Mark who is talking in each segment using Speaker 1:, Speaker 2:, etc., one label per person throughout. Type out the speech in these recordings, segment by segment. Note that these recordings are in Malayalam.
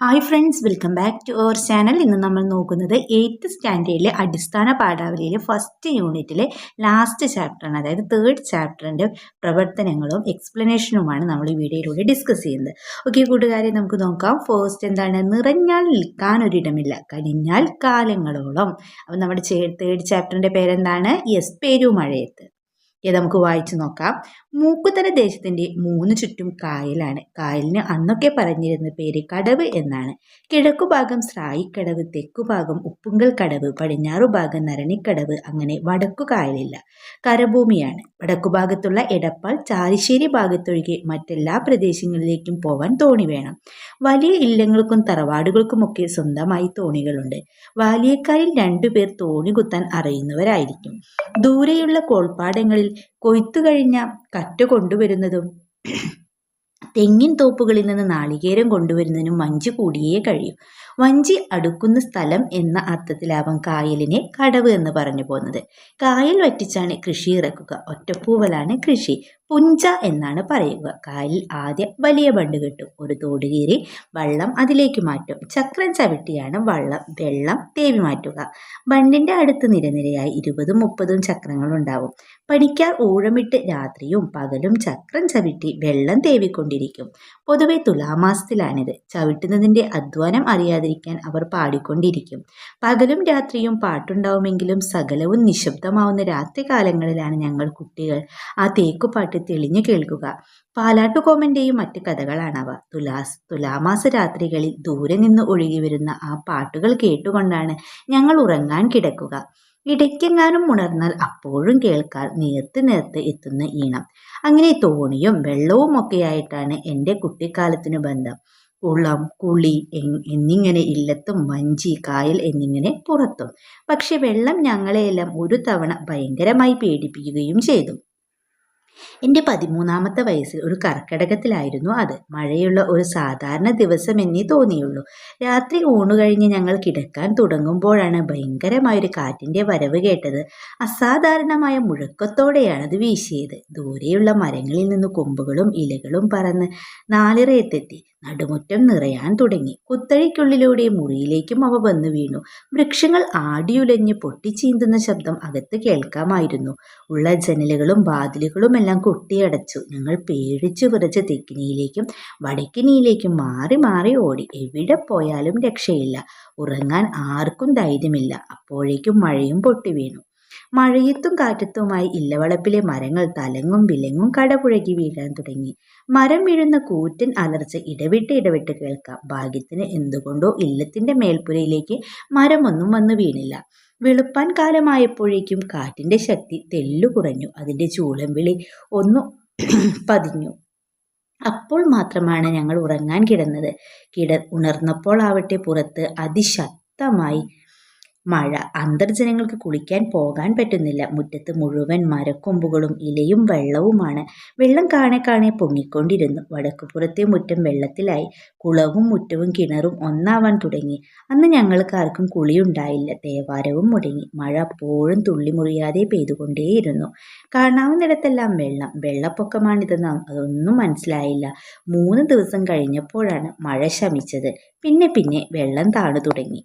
Speaker 1: Hi friends welcome back to our channel ഇന്ന് നമ്മൾ നോക്കുന്നത് എയ്ത്ത് സ്റ്റാൻഡേർഡിലെ അടിസ്ഥാന പാഠാവലിയിലെ ഫസ്റ്റ് യൂണിറ്റിലെ ലാസ്റ്റ് ചാപ്റ്ററാണ് അതായത് തേർഡ് ചാപ്റ്ററിന്റെ പ്രവർത്തനങ്ങളും എക്സ്പ്ലനേഷനുമാണ് നമ്മൾ ഈ വീഡിയോയിലൂടെ ഡിസ്കസ് ചെയ്യുന്നത്. ഓക്കെ കൂട്ടുകാരെ നമുക്ക് നോക്കാം. ഫസ്റ്റ് എന്താണ്? നിറഞ്ഞാൽ നിൽക്കാൻ ഒരിടമില്ല കഴിഞ്ഞാൽ കാലങ്ങളോളം. അപ്പം നമ്മുടെ തേർഡ് ചാപ്റ്ററിന്റെ പേരെന്താണ്? യെസ് പേരുമഴയത്ത്. ഇത് നമുക്ക് വായിച്ചു നോക്കാം. മൂക്കുത്തല ദേശത്തിന്റെ മൂന്ന് ചുറ്റും കായലാണ്. കായലിന് അന്നൊക്കെ പറഞ്ഞിരുന്ന പേര് കടവ് എന്നാണ്. കിഴക്കുഭാഗം സ്രായിക്കടവ് തെക്കുഭാഗം ഉപ്പുങ്കൽ കടവ് പടിഞ്ഞാറുഭാഗം നരണിക്കടവ് അങ്ങനെ വടക്കു കായലില്ല. കരഭൂമിയാണ്. വടക്കുഭാഗത്തുള്ള എടപ്പാൾ ചാലിശ്ശേരി ഭാഗത്തൊഴികെ മറ്റെല്ലാ പ്രദേശങ്ങളിലേക്കും പോവാൻ തോണി വേണം. വലിയ ഇല്ലങ്ങൾക്കും തറവാടുകൾക്കുമൊക്കെ സ്വന്തമായി തോണികളുണ്ട്. വാലിയക്കാരിൽ രണ്ടുപേർ തോണി കുത്താൻ അറിയുന്നവരായിരിക്കും. ദൂരെയുള്ള കോൾപ്പാടങ്ങളിൽ കൊയ്ത്തു കഴിഞ്ഞ കറ്റ കൊണ്ടുവരുന്നതും തെങ്ങിൻ തോപ്പുകളിൽ നിന്ന് നാളികേരം കൊണ്ടുവരുന്നതിനും മഞ്ചു കൂടിയേ കഴിയൂ. വഞ്ചി അടുക്കുന്ന സ്ഥലം എന്ന അർത്ഥത്തിലാവാം കായലിനെ കടവ് എന്ന് പറഞ്ഞു പോകുന്നത്. കായൽ വറ്റിച്ചാണ് കൃഷി ഇറക്കുക. ഒറ്റപ്പൂവലാണ് കൃഷി. പുഞ്ച എന്നാണ് പറയുക. കായലിൽ ആദ്യം വലിയ ബണ്ട് കിട്ടും. ഒരു തോട് കീറി വള്ളം അതിലേക്ക് മാറ്റും. ചക്രം ചവിട്ടിയാണ് വള്ളം വെള്ളം തേവി മാറ്റുക. ബണ്ടിന്റെ അടുത്ത് നിരനിരയായി ഇരുപതും മുപ്പതും ചക്രങ്ങൾ ഉണ്ടാവും. പണിക്കാർ ഊഴമിട്ട് രാത്രിയും പകലും ചക്രം ചവിട്ടി വെള്ളം തേവിക്കൊണ്ടിരിക്കും. പൊതുവെ തുലാമാസത്തിലാണിത്. ചവിട്ടുന്നതിന്റെ അധ്വാനം അറിയാതിരിക്കാൻ അവർ പാടിക്കൊണ്ടിരിക്കും. പകലും രാത്രിയും പാട്ടുണ്ടാവുമെങ്കിലും സകലവും നിശബ്ദമാവുന്ന രാത്രികാലങ്ങളിലാണ് ഞങ്ങൾ കുട്ടികൾ ആ തേക്കുപാട്ട് തെളിഞ്ഞു കേൾക്കുക. പാലാട്ടുകോമന്റെയും മറ്റ് കഥകളാണവ. തുലാസ് തുലാമാസ രാത്രികളിൽ ദൂരെ നിന്ന് ഒഴുകി വരുന്ന ആ പാട്ടുകൾ കേട്ടുകൊണ്ടാണ് ഞങ്ങൾ ഉറങ്ങാൻ കിടക്കുക. ഇടയ്ക്കെങ്ങാനും ഉണർന്നാൽ അപ്പോഴും കേൾക്കാൻ നേർത്ത് നേർത്ത് എത്തുന്ന ഈണം. അങ്ങനെ തോണിയും വെള്ളവും ഒക്കെയായിട്ടാണ് എന്റെ കുട്ടിക്കാലത്തിന് ബന്ധം. കുളം കുളി എന്നിങ്ങനെ ഇല്ലത്തും വഞ്ചി കായൽ എന്നിങ്ങനെ പുറത്തും. പക്ഷെ വെള്ളം ഞങ്ങളെയെല്ലാം ഒരു തവണ ഭയങ്കരമായി പേടിപ്പിക്കുകയും ചെയ്തു. എന്റെ പതിമൂന്നാമത്തെ വയസ്സിൽ ഒരു കർക്കിടകത്തിലായിരുന്നു അത്. മഴയുള്ള ഒരു സാധാരണ ദിവസം എന്നേ തോന്നിയുള്ളൂ. രാത്രി ഊണു കഴിഞ്ഞ് ഞങ്ങൾ കിടക്കാൻ തുടങ്ങുമ്പോഴാണ് ഭയങ്കരമായൊരു കാറ്റിന്റെ വരവ് കേട്ടത്. അസാധാരണമായ മുഴക്കത്തോടെയാണ് അത് വീശിയത്. ദൂരെയുള്ള മരങ്ങളിൽ നിന്ന് കൊമ്പുകളും ഇലകളും പറന്ന് നാലിറയത്തെത്തി. നടുമുറ്റം നിറയാൻ തുടങ്ങി. കുത്തഴിക്കുള്ളിലൂടെ മുറിയിലേക്കും അവ വന്നു വീണു. വൃക്ഷങ്ങൾ ആടിയുലഞ്ഞ് പൊട്ടിച്ചീന്തുന്ന ശബ്ദം അകത്ത് കേൾക്കാമായിരുന്നു. ഉള്ള ജനലുകളും വാതിലുകളുമെല്ലാം കൊട്ടിയടച്ചു. ഞങ്ങൾ പേടിച്ചു വിറച്ച് തെക്കിനിയിലേക്കും വടക്കിനിയിലേക്കും മാറി മാറി ഓടി. എവിടെ പോയാലും രക്ഷയില്ല. ഉറങ്ങാൻ ആർക്കും ധൈര്യമില്ല. അപ്പോഴേക്കും മഴയും പൊട്ടി വീണു. മഴയത്തും കാറ്റത്തുമായി ഇല്ലവളപ്പിലെ മരങ്ങൾ തലങ്ങും വിലങ്ങും കടപുഴകി വീഴാൻ തുടങ്ങി. മരം വീഴുന്ന കൂറ്റൻ അലർച്ച ഇടവിട്ട് ഇടവിട്ട് കേൾക്കാം. ഭാഗ്യത്തിന് എന്തുകൊണ്ടോ ഇല്ലത്തിന്റെ മേൽപ്പുരയിലേക്ക് മരമൊന്നും വന്നു വീണില്ല. വെളുപ്പാൻ കാലമായപ്പോഴേക്കും കാറ്റിന്റെ ശക്തി തെല്ലു കുറഞ്ഞു. അതിന്റെ ചൂളം വിളി ഒന്നു പതിഞ്ഞു. അപ്പോൾ മാത്രമാണ് ഞങ്ങൾ ഉറങ്ങാൻ കിടന്നത്. കിട ഉണർന്നപ്പോൾ ആവട്ടെ പുറത്ത് അതിശക്തമായി മഴ അന്തർജനങ്ങൾക്ക് കുളിക്കാൻ പോകാൻ പറ്റുന്നില്ല. മുറ്റത്ത് മുഴുവൻ മരക്കൊമ്പുകളും ഇലയും വെള്ളവുമാണ്. വെള്ളം കാണെ കാണെ പൊങ്ങിക്കൊണ്ടിരുന്നു. വടക്കുപുറത്തെ മുറ്റം വെള്ളത്തിലായി. കുളവും മുറ്റവും കിണറും ഒന്നാവാൻ തുടങ്ങി. അന്ന് ഞങ്ങൾക്ക് ആർക്കും കുളിയുണ്ടായില്ല. തേവാരവും മുടങ്ങി. മഴ അപ്പോഴും തുള്ളി മുറിയാതെ പെയ്തുകൊണ്ടേയിരുന്നു. കാണാവുന്നിടത്തെല്ലാം വെള്ളം. വെള്ളപ്പൊക്കമാണിതെന്ന് അതൊന്നും മനസ്സിലായില്ല. മൂന്ന് ദിവസം കഴിഞ്ഞപ്പോഴാണ് മഴ ശമിച്ചത്. പിന്നെ പിന്നെ വെള്ളം താണു തുടങ്ങി.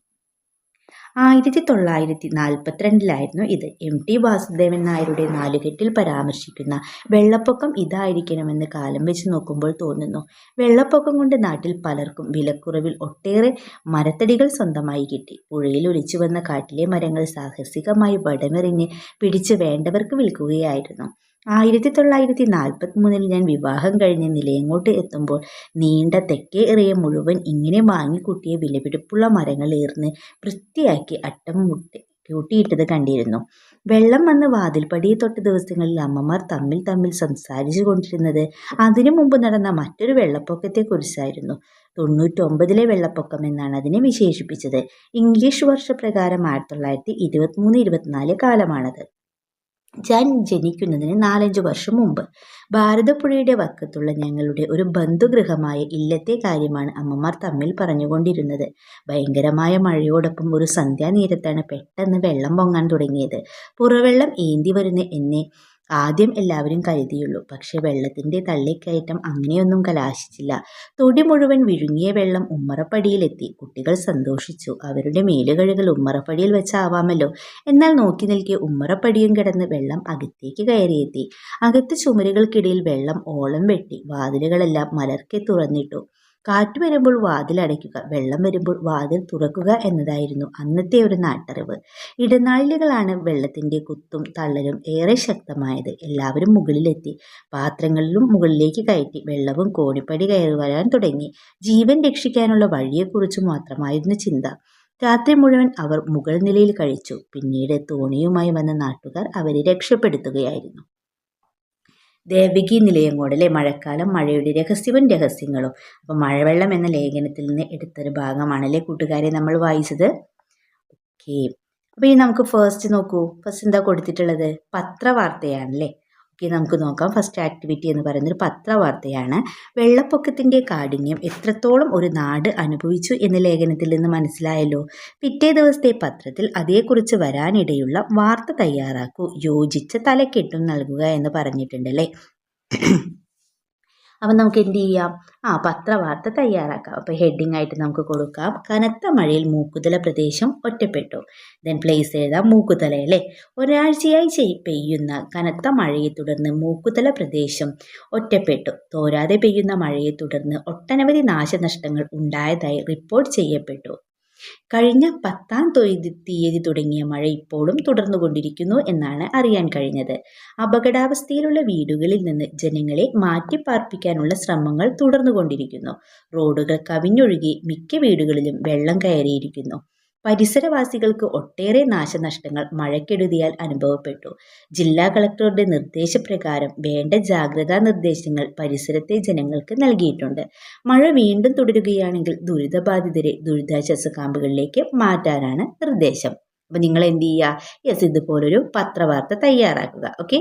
Speaker 1: ആയിരത്തി തൊള്ളായിരത്തി നാൽപ്പത്തിരണ്ടിലായിരുന്നു ഇത്. എം. ടി. വാസുദേവൻ നായരുടെ നാലുകെട്ടിൽ പരാമർശിക്കുന്ന വെള്ളപ്പൊക്കം ഇതായിരിക്കണമെന്ന് കാലം വെച്ച് നോക്കുമ്പോൾ തോന്നുന്നു. വെള്ളപ്പൊക്കം കൊണ്ട് നാട്ടിൽ പലർക്കും വിലക്കുറവിൽ ഒട്ടേറെ മരത്തടികൾ സ്വന്തമായി കിട്ടി. പുഴയിൽ ഒലിച്ചു വന്ന കാട്ടിലെ മരങ്ങൾ സാഹസികമായി വടമെറിഞ്ഞ് പിടിച്ച് വേണ്ടവർക്ക് വിൽക്കുകയായിരുന്നു. ആയിരത്തി തൊള്ളായിരത്തി നാൽപ്പത്തി മൂന്നിൽ ഞാൻ വിവാഹം കഴിഞ്ഞ് നിലയങ്ങോട്ട് എത്തുമ്പോൾ നീണ്ട തെക്കേ എറിയ മുഴുവൻ ഇങ്ങനെ വാങ്ങിക്കൂട്ടിയ വിലപിടിപ്പുള്ള മരങ്ങൾ ഏർന്ന് വൃത്തിയാക്കി അട്ടം മുട്ടി കൂട്ടിയിട്ടത് കണ്ടിരുന്നു. വെള്ളം വന്ന് വാതിൽപ്പടിയെ തൊട്ട ദിവസങ്ങളിൽ അമ്മമാർ തമ്മിൽ തമ്മിൽ സംസാരിച്ചു കൊണ്ടിരുന്നത് അതിനു മുമ്പ് നടന്ന മറ്റൊരു വെള്ളപ്പൊക്കത്തെക്കുറിച്ചായിരുന്നു. തൊണ്ണൂറ്റൊമ്പതിലെ വെള്ളപ്പൊക്കം എന്നാണ് അതിനെ വിശേഷിപ്പിച്ചത്. ഇംഗ്ലീഷ് വർഷപ്രകാരം ആയിരത്തി തൊള്ളായിരത്തി ഇരുപത്തിമൂന്ന് ഇരുപത്തിനാല് കാലമാണത്. ഞാൻ ജനിക്കുന്നതിന് നാലഞ്ച് വർഷം മുമ്പ്. ഭാരതപ്പുഴയുടെ വക്കത്തുള്ള ഞങ്ങളുടെ ഒരു ബന്ധുഗൃഹമായ ഇല്ലത്തെ കാര്യമാണ് അമ്മമാർ തമ്മിൽ പറഞ്ഞുകൊണ്ടിരുന്നത്. ഭയങ്കരമായ മഴയോടൊപ്പം ഒരു സന്ധ്യാനേരത്താണ് പെട്ടെന്ന് വെള്ളം പൊങ്ങാൻ തുടങ്ങിയത്. പുറവെള്ളം ഏന്തി വരുന്ന എന്നെ ആദ്യം എല്ലാവരും കരുതിയുള്ളൂ. പക്ഷെ വെള്ളത്തിന്റെ തള്ളിക്കയറ്റം അങ്ങനെയൊന്നും കലാശിച്ചില്ല. തൊടി മുഴുവൻ വിഴുങ്ങിയ വെള്ളം ഉമ്മറപ്പടിയിലെത്തി. കുട്ടികൾ സന്തോഷിച്ചു. അവരുടെ മേലുകഴുകൾ ഉമ്മറപ്പടിയിൽ വെച്ചാവാമല്ലോ. എന്നാൽ നോക്കി നിൽക്കി ഉമ്മറപ്പടിയും കിടന്ന് വെള്ളം അകത്തേക്ക് കയറിയെത്തി. അകത്ത് ചുമരുകൾക്കിടയിൽ വെള്ളം ഓളം വെട്ടി. വാതിലുകളെല്ലാം മലർക്കെ തുറന്നിട്ടു. കാറ്റ് വരുമ്പോൾ വാതിൽ അടയ്ക്കുക വെള്ളം വരുമ്പോൾ വാതിൽ തുറക്കുക എന്നതായിരുന്നു അന്നത്തെ ഒരു നാട്ടറിവ്. ഇടനാഴികളാണ് വെള്ളത്തിന്റെ കുത്തും തള്ളലും ഏറെ ശക്തമായത്. എല്ലാവരും മുകളിലെത്തി പാത്രങ്ങളിലും മുകളിലേക്ക് കയറ്റി വെള്ളവും കോണിപ്പടി കയറി വരാൻ തുടങ്ങി. ജീവൻ രക്ഷിക്കാനുള്ള വഴിയെക്കുറിച്ച് മാത്രമായിരുന്നു ചിന്ത. രാത്രി മുഴുവൻ അവർ മുകൾ നിലയിൽ കഴിച്ചു. പിന്നീട് തോണിയുമായി വന്ന നാട്ടുകാർ അവരെ രക്ഷപ്പെടുത്തുകയായിരുന്നു. ദേവികി നിലയങ്കോടിലെ മഴക്കാലം മഴയുടെ രഹസ്യവും രഹസ്യങ്ങളും. അപ്പോൾ മഴവെള്ളം എന്ന ലേഖനത്തിൽ നിന്ന് എടുത്തൊരു ഭാഗമാണല്ലേ കൂട്ടുകാരെ നമ്മൾ വായിച്ചത്? ഓക്കെ അപ്പോൾ ഇനി നമുക്ക് ഫസ്റ്റ് നോക്കൂ. ഫസ്റ്റ് എന്താ കൊടുത്തിട്ടുള്ളത്? പത്രവാർത്തയാണല്ലേ? ഓക്കെ നമുക്ക് നോക്കാം. ഫസ്റ്റ് ആക്ടിവിറ്റി എന്ന് പറയുന്നത് പത്രവാർത്തയാണ്. വെള്ളപ്പൊക്കത്തിന്റെ കാഠിന്യം എത്രത്തോളം ഒരു നാട് അനുഭവിച്ചു എന്ന ലേഖനത്തിൽ നിന്ന് മനസ്സിലായല്ലോ. പിറ്റേ ദിവസത്തെ പത്രത്തിൽ അതേക്കുറിച്ച് വരാനിടയുള്ള വാർത്ത തയ്യാറാക്കൂ യോജിച്ച തലക്കെട്ടും നൽകുക എന്ന് പറഞ്ഞിട്ടുണ്ടല്ലേ? അപ്പം നമുക്ക് എന്ത് ചെയ്യാം? ആ പത്രവാർത്ത തയ്യാറാക്കാം. അപ്പോൾ ഹെഡിങ് ആയിട്ട് നമുക്ക് കൊടുക്കാം. കനത്ത മഴയിൽ മൂക്കുതല പ്രദേശം ഒറ്റപ്പെട്ടു. ദെൻ പ്ലേസ് എഴുതാം മൂക്കുതല അല്ലേ? ഒരാഴ്ചയായി പെയ്യുന്ന കനത്ത മഴയെ തുടർന്ന് മൂക്കുതല പ്രദേശം ഒറ്റപ്പെട്ടു. തോരാതെ പെയ്യുന്ന മഴയെ തുടർന്ന് ഒട്ടനവധി നാശനഷ്ടങ്ങൾ ഉണ്ടായതായി റിപ്പോർട്ട് ചെയ്യപ്പെട്ടു. കഴിഞ്ഞ പത്താം തൊയ്തി തുടങ്ങിയ മഴ ഇപ്പോഴും തുടർന്നുകൊണ്ടിരിക്കുന്നു എന്നാണ് അറിയാൻ കഴിഞ്ഞത്. അപകടാവസ്ഥയിലുള്ള വീടുകളിൽ നിന്ന് ജനങ്ങളെ മാറ്റിപ്പാർപ്പിക്കാനുള്ള ശ്രമങ്ങൾ തുടർന്നുകൊണ്ടിരിക്കുന്നു റോഡുകൾ കവിഞ്ഞൊഴുകി മിക്ക വീടുകളിലും വെള്ളം കയറിയിരിക്കുന്നു. പരിസരവാസികൾക്ക് ഒട്ടേറെ നാശനഷ്ടങ്ങൾ മഴക്കെടുതിയാൽ അനുഭവപ്പെട്ടു. ജില്ലാ കളക്ടറുടെ നിർദ്ദേശപ്രകാരം വേണ്ട ജാഗ്രതാ നിർദ്ദേശങ്ങൾ പരിസരത്തെ ജനങ്ങൾക്ക് നൽകിയിട്ടുണ്ട്. മഴ വീണ്ടും തുടരുകയാണെങ്കിൽ ദുരിതബാധിതരെ ദുരിതാശ്വാസ ക്യാമ്പുകളിലേക്ക് മാറ്റാനാണ് നിർദ്ദേശം. അപ്പോൾ നിങ്ങൾ എന്ത് ചെയ്യുക? യെസ് ഇതുപോലൊരു പത്രവാർത്ത തയ്യാറാക്കുക. ഓക്കെ?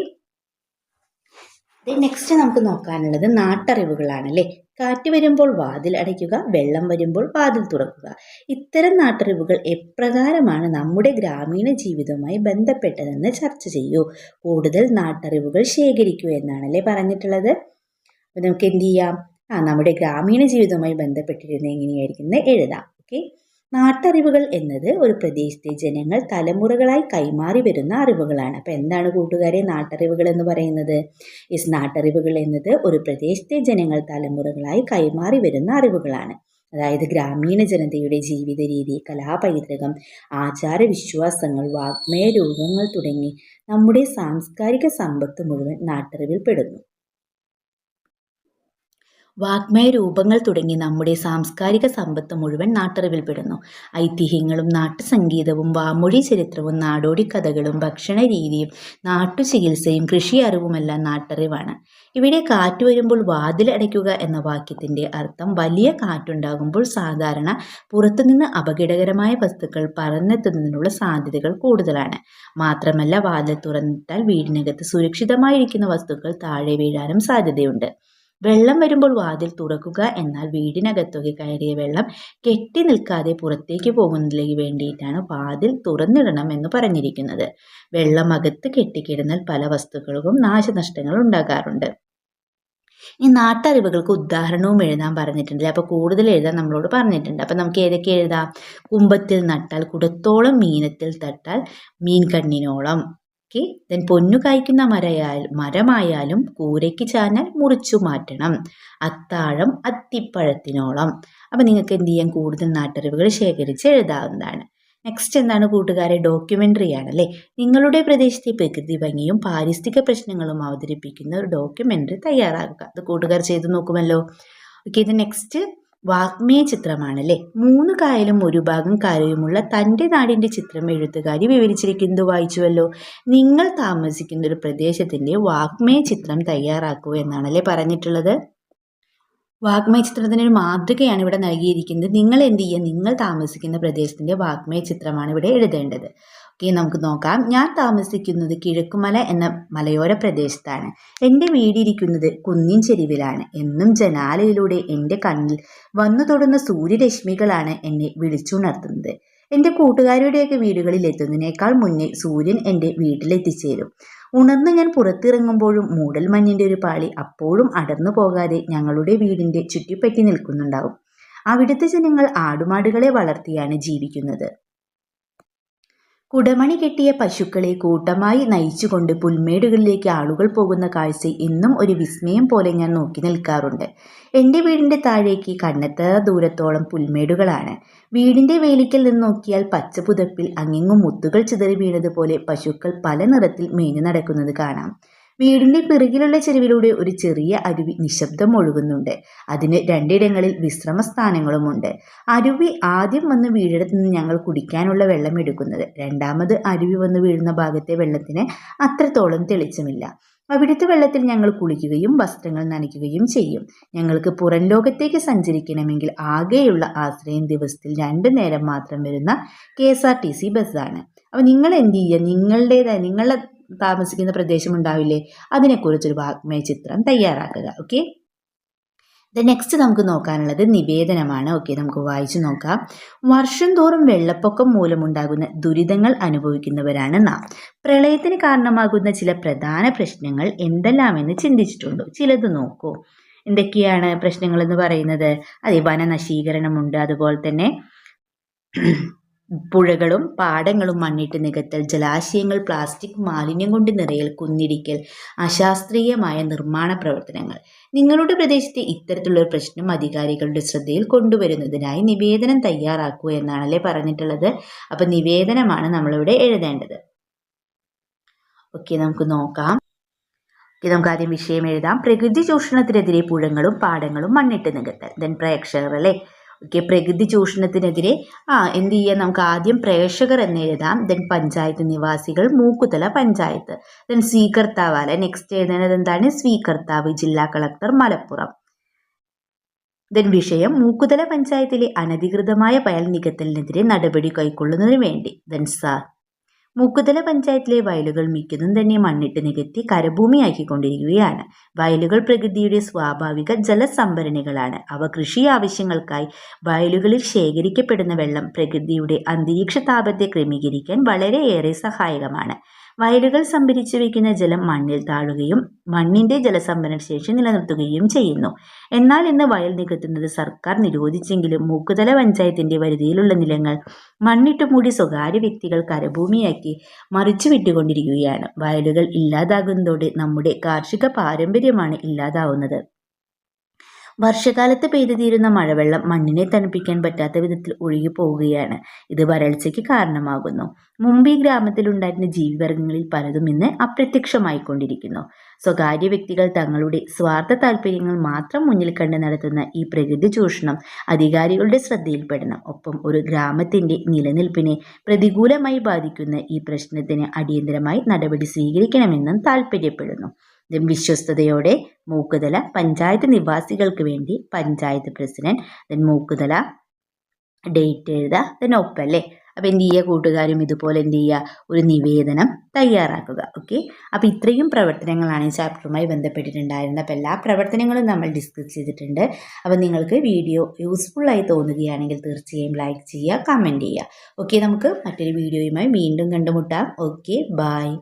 Speaker 1: നെക്സ്റ്റ് നമുക്ക് നോക്കാനുള്ളത് നാട്ടറിവുകളാണല്ലേ? കാറ്റ് വരുമ്പോൾ വാതിൽ അടയ്ക്കുക വെള്ളം വരുമ്പോൾ വാതിൽ തുറക്കുക. ഇത്തരം നാട്ടറിവുകൾ എപ്രകാരമാണ് നമ്മുടെ ഗ്രാമീണ ജീവിതവുമായി ബന്ധപ്പെട്ടതെന്ന് ചർച്ച ചെയ്യൂ. കൂടുതൽ നാട്ടറിവുകൾ ശേഖരിക്കൂ എന്നാണല്ലേ പറഞ്ഞിട്ടുള്ളത്. അപ്പോൾ നമുക്ക് എന്ത് ചെയ്യാം? ആ നമ്മുടെ ഗ്രാമീണ ജീവിതവുമായി ബന്ധപ്പെട്ടിരുന്ന എങ്ങനെയായിരിക്കും എഴുതാം. ഓക്കെ നാട്ടറിവുകൾ എന്നത് ഒരു പ്രദേശത്തെ ജനങ്ങൾ തലമുറകളായി കൈമാറി വരുന്ന അറിവുകളാണ്. അപ്പോൾ എന്താണ് കൂട്ടുകാരെ നാട്ടറിവുകൾ എന്ന് പറയുന്നത്? ഇസ് നാട്ടറിവുകൾ എന്നത് ഒരു പ്രദേശത്തെ ജനങ്ങൾ തലമുറകളായി കൈമാറി വരുന്ന അറിവുകളാണ്. അതായത് ഗ്രാമീണ ജനതയുടെ ജീവിത രീതി കലാപൈതൃകം ആചാര വിശ്വാസങ്ങൾ വാഗ്മയ രൂപങ്ങൾ തുടങ്ങി നമ്മുടെ സാംസ്കാരിക സമ്പത്ത് മുഴുവൻ നാട്ടറിവിൽ പെടുന്നു. വാഗ്മയ രൂപങ്ങൾ തുടങ്ങി നമ്മുടെ സാംസ്കാരിക സമ്പത്ത് മുഴുവൻ നാട്ടറിവിൽപ്പെടുന്നു ഐതിഹ്യങ്ങളും നാട്ടുസംഗീതവും വാമൊഴി ചരിത്രവും നാടോടി കഥകളും ഭക്ഷണ രീതിയും നാട്ടുചികിത്സയും കൃഷി അറിവുമെല്ലാം നാട്ടറിവാണ്. ഇവിടെ കാറ്റ് വരുമ്പോൾ വാതിലടയ്ക്കുക എന്ന വാക്യത്തിന്റെ അർത്ഥം വലിയ കാറ്റുണ്ടാകുമ്പോൾ സാധാരണ പുറത്തുനിന്ന് അപകടകരമായ വസ്തുക്കൾ പറന്നെത്തുന്നതിനുള്ള സാധ്യതകൾ കൂടുതലാണ്. മാത്രമല്ല വാതിൽ തുറന്നിട്ടാൽ വീടിനകത്ത് സുരക്ഷിതമായിരിക്കുന്ന വസ്തുക്കൾ താഴെ വീഴാനും സാധ്യതയുണ്ട്. വെള്ളം വരുമ്പോൾ വാതിൽ തുറക്കുക എന്നാൽ വീടിനകത്തൊക്കെ കയറിയ വെള്ളം കെട്ടി നിൽക്കാതെ പുറത്തേക്ക് പോകുന്നതിലേക്ക് വേണ്ടിയിട്ടാണ് വാതിൽ തുറന്നിടണം എന്ന് പറഞ്ഞിരിക്കുന്നത്. വെള്ളം അകത്ത് കെട്ടിക്കിടന്നാൽ പല വസ്തുക്കൾക്കും നാശനഷ്ടങ്ങൾ ഉണ്ടാകാറുണ്ട്. ഈ നാട്ടറിവുകൾക്ക് ഉദാഹരണവും എഴുതാൻ പറഞ്ഞിട്ടുണ്ട്. അപ്പോൾ കൂടുതൽ എഴുതാൻ നമ്മളോട് പറഞ്ഞിട്ടുണ്ട്. അപ്പോൾ നമുക്ക് ഏതൊക്കെ എഴുതാം? കുമ്പത്തിൽ നട്ടാൽ കുടത്തോളം മീനത്തിൽ തട്ടാൽ മീൻ കണ്ണിനോളം ഓക്കെ ദെൻ പൊന്നു കായ്ക്കുന്ന മരയാൽ മരമായാലും കൂരയ്ക്ക് ചാഞ്ഞാൽ മുറിച്ചു മാറ്റണം. അത്താഴം അത്തിപ്പഴത്തിനോളം. അപ്പം നിങ്ങൾക്ക് എന്ത് ചെയ്യാം? കൂടുതൽ നാട്ടറിവുകൾ ശേഖരിച്ച് എഴുതാവുന്നതാണ്. നെക്സ്റ്റ് എന്താണ് കൂട്ടുകാരെ? ഡോക്യുമെന്ററി ആണല്ലേ നിങ്ങളുടെ പ്രദേശത്തെ പ്രകൃതി ഭംഗിയും പാരിസ്ഥിതിക പ്രശ്നങ്ങളും അവതരിപ്പിക്കുന്ന ഒരു ഡോക്യുമെന്ററി തയ്യാറാക്കുക. അത് കൂട്ടുകാർ ചെയ്തു നോക്കുമല്ലോ. ഓക്കെ ഇത് നെക്സ്റ്റ് വാഗ്മയ ചിത്രമാണല്ലേ? മൂന്ന് കായലും ഒരു ഭാഗം കരയുമുള്ള തന്റെ നാടിന്റെ ചിത്രം എഴുത്തുകാരി വിവരിച്ചിരിക്കുന്നത് വായിച്ചുവല്ലോ. നിങ്ങൾ താമസിക്കുന്ന ഒരു പ്രദേശത്തിന്റെ വാഗ്മേ ചിത്രം തയ്യാറാക്കൂ എന്നാണല്ലേ പറഞ്ഞിട്ടുള്ളത്? വാഗ്മയ ചിത്രത്തിന്റെ ഒരു മാതൃകയാണ് ഇവിടെ നൽകിയിരിക്കുന്നത്. നിങ്ങൾ എന്ത് ചെയ്യുക? നിങ്ങൾ താമസിക്കുന്ന പ്രദേശത്തിന്റെ വാഗ്മയ ചിത്രമാണ് ഇവിടെ എഴുതേണ്ടത്. ഓക്കെ നമുക്ക് നോക്കാം. ഞാൻ താമസിക്കുന്നത് കിഴക്കുമല എന്ന മലയോര പ്രദേശത്താണ്. എന്റെ വീടിരിക്കുന്നത് കുന്നിൻ ചെരിവിലാണ് എന്നും ജനാലയിലൂടെ എന്റെ കണ്ണിൽ വന്നു തൊടുന്ന സൂര്യരശ്മികളാണ് എന്നെ വിളിച്ചുണർത്തുന്നത്. എന്റെ കൂട്ടുകാരുടെയൊക്കെ വീടുകളിൽ എത്തുന്നതിനേക്കാൾ മുന്നേ സൂര്യൻ എന്റെ വീട്ടിലെത്തിച്ചേരും. ഉണർന്ന് ഞാൻ പുറത്തിറങ്ങുമ്പോഴും മൂടൽ മഞ്ഞിന്റെ ഒരു പാളി അപ്പോഴും അടർന്നു പോകാതെ ഞങ്ങളുടെ വീടിന്റെ ചുറ്റിപ്പറ്റി നിൽക്കുന്നുണ്ടാവും. അവിടുത്തെ ജനങ്ങൾ ആടുമാടുകളെ വളർത്തിയാണ് ജീവിക്കുന്നത്. കുടമണി കെട്ടിയ പശുക്കളെ കൂട്ടമായി നയിച്ചുകൊണ്ട് പുൽമേടുകളിലേക്ക് ആളുകൾ പോകുന്ന കാഴ്ച എന്നും ഒരു വിസ്മയം പോലെ ഞാൻ നോക്കി നിൽക്കാറുണ്ട്. എന്റെ വീടിന്റെ താഴേക്ക് കണ്ണെത്ത ദൂരത്തോളം പുൽമേടുകളാണ്. വീടിന്റെ വേലിക്കൽ നിന്ന് നോക്കിയാൽ പച്ചപ്പുതപ്പിൽ അങ്ങിങ്ങും മുത്തുകൾ ചിതറി വീണതുപോലെ പശുക്കൾ പല നിറത്തിൽ മേഞ്ഞു നടക്കുന്നത് കാണാം. വീടിന്റെ പിറകിലുള്ള ചെരുവിലൂടെ ഒരു ചെറിയ അരുവി നിശബ്ദം ഒഴുകുന്നുണ്ട്. അതിന് രണ്ടിടങ്ങളിൽ വിശ്രമ സ്ഥാനങ്ങളുമുണ്ട് അരുവി ആദ്യം വന്ന് വീടിടത്ത് നിന്ന് ഞങ്ങൾ കുടിക്കാനുള്ള വെള്ളം എടുക്കുന്നത്. രണ്ടാമത് അരുവി വന്ന് വീഴുന്ന ഭാഗത്തെ വെള്ളത്തിന് അത്രത്തോളം തെളിച്ചമില്ല. അവിടുത്തെ വെള്ളത്തിൽ ഞങ്ങൾ കുളിക്കുകയും വസ്ത്രങ്ങൾ നനയ്ക്കുകയും ചെയ്യും. ഞങ്ങൾക്ക് പുറം ലോകത്തേക്ക് സഞ്ചരിക്കണമെങ്കിൽ ആകെയുള്ള ആശ്രയം ദിവസത്തിൽ രണ്ടു നേരം മാത്രം വരുന്ന K S R T C ബസ്സാണ്. അപ്പോൾ നിങ്ങൾ എന്ത് ചെയ്യുക? നിങ്ങളുടേതായ നിങ്ങളുടെ താമസിക്കുന്ന പ്രദേശം ഉണ്ടാവില്ലേ? അതിനെക്കുറിച്ചൊരു വാഗ്മയ ചിത്രം തയ്യാറാക്കുക ഓക്കെ ദ നെക്സ്റ്റ് നമുക്ക് നോക്കാനുള്ളത് നിവേദനമാണ് ഓക്കെ നമുക്ക് വായിച്ചു നോക്കാം. വർഷം തോറും വെള്ളപ്പൊക്കം മൂലമുണ്ടാകുന്ന ദുരിതങ്ങൾ അനുഭവിക്കുന്നവരാണ് നാം. പ്രളയത്തിന് കാരണമാകുന്ന ചില പ്രധാന പ്രശ്നങ്ങൾ എന്തെല്ലാമെന്ന് ചിന്തിച്ചിട്ടുണ്ടോ? ചിലത് നോക്കൂ. എന്തൊക്കെയാണ് പ്രശ്നങ്ങൾ എന്ന് പറയുന്നത്? അതെ വനനശീകരണമുണ്ട് അതുപോലെ തന്നെ പുഴകളും പാടങ്ങളും മണ്ണിട്ട് നികത്തൽ ജലാശയങ്ങൾ പ്ലാസ്റ്റിക് മാലിന്യം കൊണ്ട് നിറയൽ കുന്നിടിക്കൽ അശാസ്ത്രീയമായ നിർമ്മാണ പ്രവർത്തനങ്ങൾ. നിങ്ങളുടെ പ്രദേശത്തെ ഇത്തരത്തിലുള്ള പ്രശ്നം അധികാരികളുടെ ശ്രദ്ധയിൽ കൊണ്ടുവരുന്നതിനായി നിവേദനം തയ്യാറാക്കുക എന്നാണല്ലേ പറഞ്ഞിട്ടുള്ളത്. അപ്പം നിവേദനമാണ് നമ്മളിവിടെ എഴുതേണ്ടത്. ഓക്കെ നമുക്ക് നോക്കാം. നമുക്ക് ആദ്യം വിഷയം എഴുതാം. പ്രകൃതി ചൂഷണത്തിനെതിരെ പുഴങ്ങളും പാടങ്ങളും മണ്ണിട്ട് നികത്തൽ ദെൻ പ്രേക്ഷകർ അല്ലേ? ഓക്കെ പ്രകൃതി ചൂഷണത്തിനെതിരെ ആ എന്ത് ചെയ്യാം? നമുക്ക് ആദ്യം പ്രേക്ഷകർ എന്ന് എഴുതാം. ദെൻ പഞ്ചായത്ത് നിവാസികൾ മൂക്കുതല പഞ്ചായത്ത്. ദെൻ സ്വീകർത്താവ് അല്ലെ? നെക്സ്റ്റ് എഴുതുന്നത് എന്താണ്? സ്വീകർത്താവ് ജില്ലാ കളക്ടർ മലപ്പുറം. ദെൻ വിഷയം മൂക്കുതല പഞ്ചായത്തിലെ അനധികൃതമായ പയൽ നികത്തലിനെതിരെ നടപടി കൈക്കൊള്ളുന്നതിന് വേണ്ടി. ദെൻ സാർ മുക്കുതല പഞ്ചായത്തിലെ വയലുകൾ മിക്കതും തന്നെ മണ്ണിട്ട് നികത്തി കരഭൂമിയാക്കിക്കൊണ്ടിരിക്കുകയാണ്. വയലുകൾ പ്രകൃതിയുടെ സ്വാഭാവിക ജലസംഭരണികളാണ്. അവ കൃഷി ആവശ്യങ്ങൾക്കായി വയലുകളിൽ ശേഖരിക്കപ്പെടുന്ന വെള്ളം പ്രകൃതിയുടെ അന്തരീക്ഷ താപത്തെ ക്രമീകരിക്കാൻ വളരെയേറെ സഹായകമാണ്. വയലുകൾ സംഭരിച്ചു വയ്ക്കുന്ന ജലം മണ്ണിൽ താഴുകയും മണ്ണിന്റെ ജലസംഭരണശേഷി നിലനിർത്തുകയും ചെയ്യുന്നു. എന്നാൽ ഇന്ന് വയൽ നികത്തുന്നത് സർക്കാർ നിരോധിച്ചെങ്കിലും മൂക്കുതല പഞ്ചായത്തിന്റെ പരിധിയിലുള്ള നിലങ്ങൾ മണ്ണിട്ട് മൂടി സ്വകാര്യ വ്യക്തികൾ കരഭൂമിയാക്കി മറിച്ചു വിട്ടുകൊണ്ടിരിക്കുകയാണ്. വയലുകൾ ഇല്ലാതാകുന്നതോടെ നമ്മുടെ കാർഷിക പാരമ്പര്യമാണ് ഇല്ലാതാവുന്നത്. വർഷകാലത്ത് പെയ്തു തീരുന്ന മഴവെള്ളം മണ്ണിനെ തണുപ്പിക്കാൻ പറ്റാത്ത വിധത്തിൽ ഒഴുകി പോവുകയാണ് ഇത് വരൾച്ചയ്ക്ക് കാരണമാകുന്നു. മുമ്പ് ഈ ഗ്രാമത്തിലുണ്ടായിരുന്ന ജീവിവർഗങ്ങളിൽ പലതും ഇന്ന് അപ്രത്യക്ഷമായിക്കൊണ്ടിരിക്കുന്നു. സ്വകാര്യ വ്യക്തികൾ തങ്ങളുടെ സ്വാർത്ഥ താല്പര്യങ്ങൾ മാത്രം മുന്നിൽ കണ്ട് നടത്തുന്ന ഈ പ്രകൃതി ചൂഷണം അധികാരികളുടെ ശ്രദ്ധയിൽപ്പെടണം. ഒപ്പം ഒരു ഗ്രാമത്തിന്റെ നിലനിൽപ്പിനെ പ്രതികൂലമായി ബാധിക്കുന്ന ഈ പ്രശ്നത്തിന് അടിയന്തരമായി നടപടി സ്വീകരിക്കണമെന്നും താല്പര്യപ്പെടുന്നു വിശ്വസ്തയോടെ മൂക്കുതല പഞ്ചായത്ത് നിവാസികൾക്ക് വേണ്ടി panchayat president then Mookkuthala date എഴുതുക ദെൻ ഒപ്പല്ലേ? അപ്പോൾ എന്ത് ചെയ്യുക കൂട്ടുകാരും ഇതുപോലെ എന്ത് ചെയ്യുക? ഒരു നിവേദനം തയ്യാറാക്കുക ഓക്കെ അപ്പോൾ ഇത്രയും പ്രവർത്തനങ്ങളാണ് ഈ ചാപ്റ്ററുമായി ബന്ധപ്പെട്ടിട്ടുണ്ടായിരുന്നത്. അപ്പോൾ എല്ലാ പ്രവർത്തനങ്ങളും നമ്മൾ ഡിസ്കസ് ചെയ്തിട്ടുണ്ട്. അപ്പോൾ നിങ്ങൾക്ക് വീഡിയോ യൂസ്ഫുള്ളായി തോന്നുകയാണെങ്കിൽ തീർച്ചയായും ലൈക്ക് ചെയ്യുക കമന്റ് ചെയ്യുക. ഓക്കെ നമുക്ക് മറ്റൊരു വീഡിയോയുമായി വീണ്ടും കണ്ടുമുട്ടാം. Okay bye